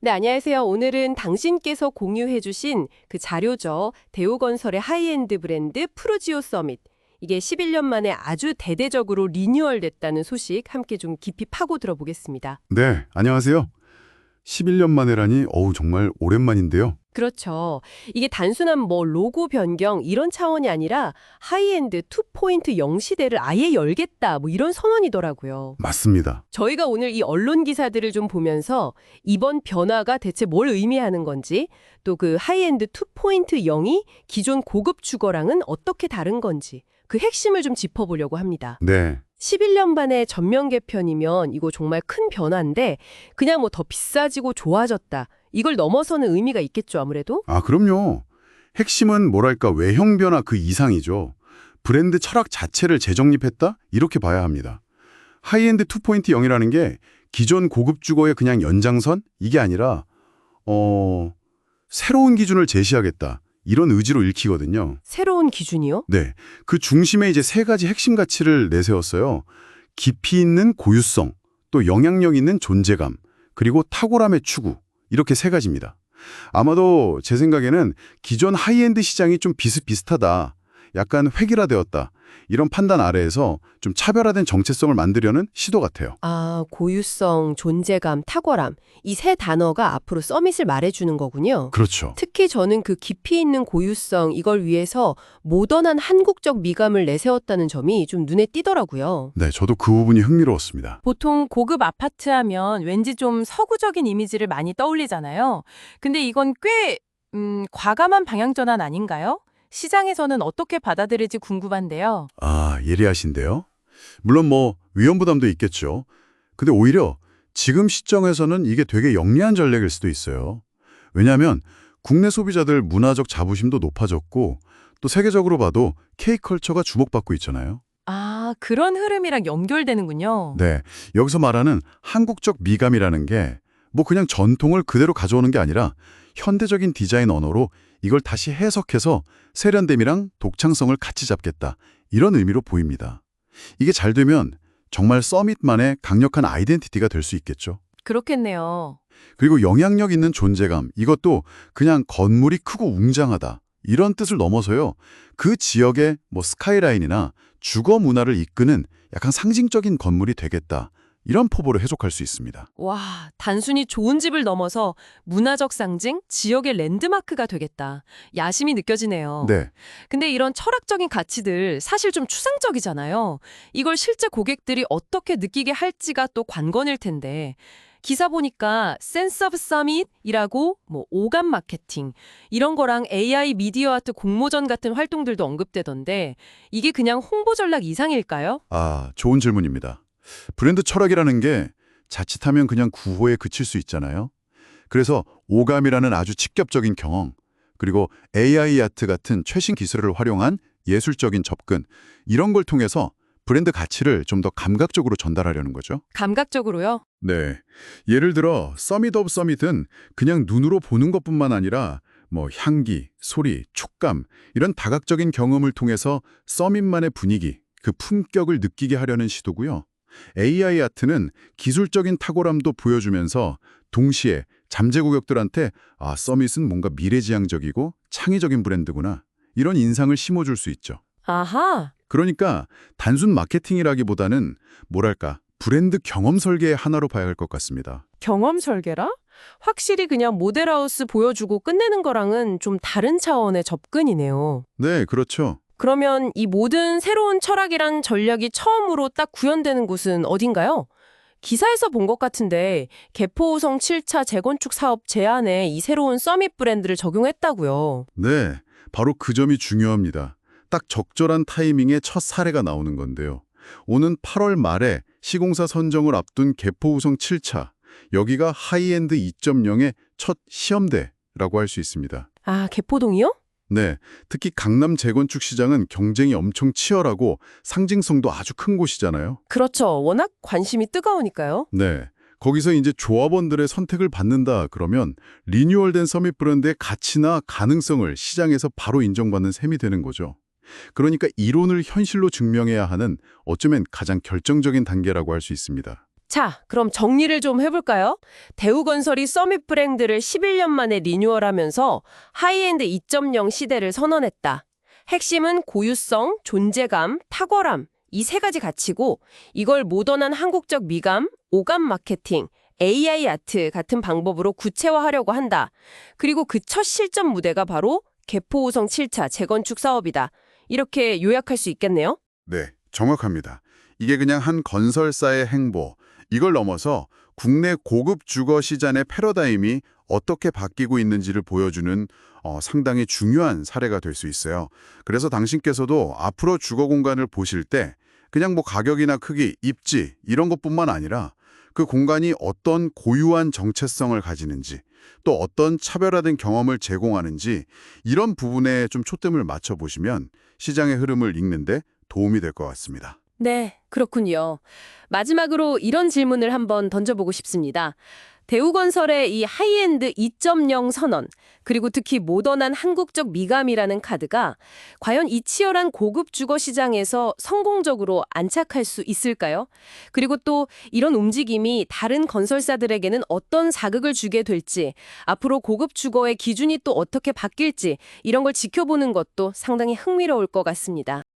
네, 안녕하세요. 오늘은 당신께서 공유해 주신 그 자료죠. 대우건설의 하이엔드 브랜드 프루지오 서밋. 이게 11년 만에 아주 대대적으로 리뉴얼 됐다는 소식 함께 좀 깊이 파고 들어보겠습니다. 네, 안녕하세요. 11년 만에라니 어우 정말 오랜만인데요. 그렇죠. 이게 단순한 뭐 로고 변경 이런 차원이 아니라 하이엔드 2.0 시대를 아예 열겠다 뭐 이런 선언이더라고요. 맞습니다. 저희가 오늘 이 언론 기사들을 좀 보면서 이번 변화가 대체 뭘 의미하는 건지 또 그 하이엔드 2.0이 기존 고급 주거랑은 어떻게 다른 건지 그 핵심을 좀 짚어보려고 합니다. 네, 11년 만에 전면 개편이면 이거 정말 큰 변화인데 그냥 뭐 더 비싸지고 좋아졌다. 이걸 넘어서는 의미가 있겠죠, 아무래도? 아 그럼요. 핵심은 뭐랄까 외형 변화 그 이상이죠. 브랜드 철학 자체를 재정립했다? 이렇게 봐야 합니다. 하이엔드 2.0이라는 게 기존 고급 주거의 그냥 연장선? 이게 아니라 어... 새로운 기준을 제시하겠다. 이런 의지로 읽히거든요. 새로운 기준이요? 네, 그 중심에 이제 세 가지 핵심 가치를 내세웠어요. 깊이 있는 고유성, 또 영향력 있는 존재감, 그리고 탁월함의 추구. 이렇게 세 가지입니다. 아마도 제 생각에는 기존 하이엔드 시장이 좀 비슷비슷하다. 약간 획일화되었다. 이런 판단 아래에서 좀 차별화된 정체성을 만들려는 시도 같아요. 아, 고유성, 존재감, 탁월함. 이 세 단어가 앞으로 서밋을 말해주는 거군요. 그렇죠. 특히 저는 그 깊이 있는 고유성, 이걸 위해서 모던한 한국적 미감을 내세웠다는 점이 좀 눈에 띄더라고요. 네, 저도 그 부분이 흥미로웠습니다. 보통 고급 아파트 하면 왠지 좀 서구적인 이미지를 많이 떠올리잖아요. 근데 이건 꽤 음, 과감한 방향 전환 아닌가요? 시장에서는 어떻게 받아들일지 궁금한데요. 아, 예리하신데요? 물론 뭐 위험 부담도 있겠죠. 근데 오히려 지금 시점에서는 이게 되게 영리한 전략일 수도 있어요. 왜냐하면 국내 소비자들 문화적 자부심도 높아졌고 또 세계적으로 봐도 K컬처가 주목받고 있잖아요. 아, 그런 흐름이랑 연결되는군요. 네, 여기서 말하는 한국적 미감이라는 게 뭐 그냥 전통을 그대로 가져오는 게 아니라 현대적인 디자인 언어로 이걸 다시 해석해서 세련됨이랑 독창성을 같이 잡겠다. 이런 의미로 보입니다. 이게 잘 되면 정말 서밋만의 강력한 아이덴티티가 될 수 있겠죠. 그렇겠네요. 그리고 영향력 있는 존재감, 이것도 그냥 건물이 크고 웅장하다. 이런 뜻을 넘어서요. 그 지역의 뭐 스카이라인이나 주거 문화를 이끄는 약간 상징적인 건물이 되겠다. 이런 포부로 해석할 수 있습니다. 와, 단순히 좋은 집을 넘어서 문화적 상징, 지역의 랜드마크가 되겠다. 야심이 느껴지네요. 네, 근데 이런 철학적인 가치들 사실 좀 추상적이잖아요. 이걸 실제 고객들이 어떻게 느끼게 할지가 또 관건일 텐데. 기사 보니까 센스 오브 서밋이라고 뭐 오감 마케팅 이런 거랑 AI 미디어 아트 공모전 같은 활동들도 언급되던데 이게 그냥 홍보 전략 이상일까요? 아, 좋은 질문입니다. 브랜드 철학이라는 게 자칫하면 그냥 구호에 그칠 수 있잖아요. 그래서 오감이라는 아주 직접적인 경험, 그리고 AI 아트 같은 최신 기술을 활용한 예술적인 접근, 이런 걸 통해서 브랜드 가치를 좀 더 감각적으로 전달하려는 거죠. 감각적으로요? 네. 예를 들어 서밋 오브 서밋은 그냥 눈으로 보는 것뿐만 아니라 뭐 향기, 소리, 촉감 이런 다각적인 경험을 통해서 서밋만의 분위기, 그 품격을 느끼게 하려는 시도고요. AI 아트는 기술적인 탁월함도 보여주면서 동시에 잠재 고객들한테 아, 서밋은 뭔가 미래지향적이고 창의적인 브랜드구나. 이런 인상을 심어줄 수 있죠. 아하. 그러니까 단순 마케팅이라기보다는 뭐랄까 브랜드 경험 설계의 하나로 봐야 할 것 같습니다. 경험 설계라? 확실히 그냥 모델하우스 보여주고 끝내는 거랑은 좀 다른 차원의 접근이네요. 네, 그렇죠. 그러면 이 모든 새로운 철학이란 전략이 처음으로 딱 구현되는 곳은 어딘가요? 기사에서 본 것 같은데 개포호성 7차 재건축 사업 제안에 이 새로운 서밋 브랜드를 적용했다고요. 네, 바로 그 점이 중요합니다. 딱 적절한 타이밍에 첫 사례가 나오는 건데요. 오는 8월 말에 시공사 선정을 앞둔 개포우성 7차, 여기가 하이엔드 2.0의 첫 시험대라고 할 수 있습니다. 아, 개포동이요? 네, 특히 강남 재건축 시장은 경쟁이 엄청 치열하고 상징성도 아주 큰 곳이잖아요. 그렇죠. 워낙 관심이 뜨거우니까요. 네, 거기서 이제 조합원들의 선택을 받는다 그러면 리뉴얼된 서밋 브랜드의 가치나 가능성을 시장에서 바로 인정받는 셈이 되는 거죠. 그러니까 이론을 현실로 증명해야 하는 어쩌면 가장 결정적인 단계라고 할 수 있습니다. 자, 그럼 정리를 좀 해볼까요? 대우건설이 서밋 브랜드를 11년 만에 리뉴얼하면서 하이엔드 2.0 시대를 선언했다. 핵심은 고유성, 존재감, 탁월함 이 세 가지 가치고 이걸 모던한 한국적 미감, 오감 마케팅, AI 아트 같은 방법으로 구체화하려고 한다. 그리고 그 첫 실전 무대가 바로 개포우성 7차 재건축 사업이다. 이렇게 요약할 수 있겠네요. 네, 정확합니다. 이게 그냥 한 건설사의 행보, 이걸 넘어서 국내 고급 주거 시장의 패러다임이 어떻게 바뀌고 있는지를 보여주는 어, 상당히 중요한 사례가 될 수 있어요. 그래서 당신께서도 앞으로 주거 공간을 보실 때 그냥 뭐 가격이나 크기, 입지 이런 것뿐만 아니라 그 공간이 어떤 고유한 정체성을 가지는지 또 어떤 차별화된 경험을 제공하는지 이런 부분에 좀 초점을 맞춰보시면 시장의 흐름을 읽는데 도움이 될 것 같습니다. 네, 그렇군요. 마지막으로 이런 질문을 한번 던져보고 싶습니다. 대우건설의 이 하이엔드 2.0 선언, 그리고 특히 모던한 한국적 미감이라는 카드가 과연 이 치열한 고급 주거 시장에서 성공적으로 안착할 수 있을까요? 그리고 또 이런 움직임이 다른 건설사들에게는 어떤 자극을 주게 될지, 앞으로 고급 주거의 기준이 또 어떻게 바뀔지 이런 걸 지켜보는 것도 상당히 흥미로울 것 같습니다.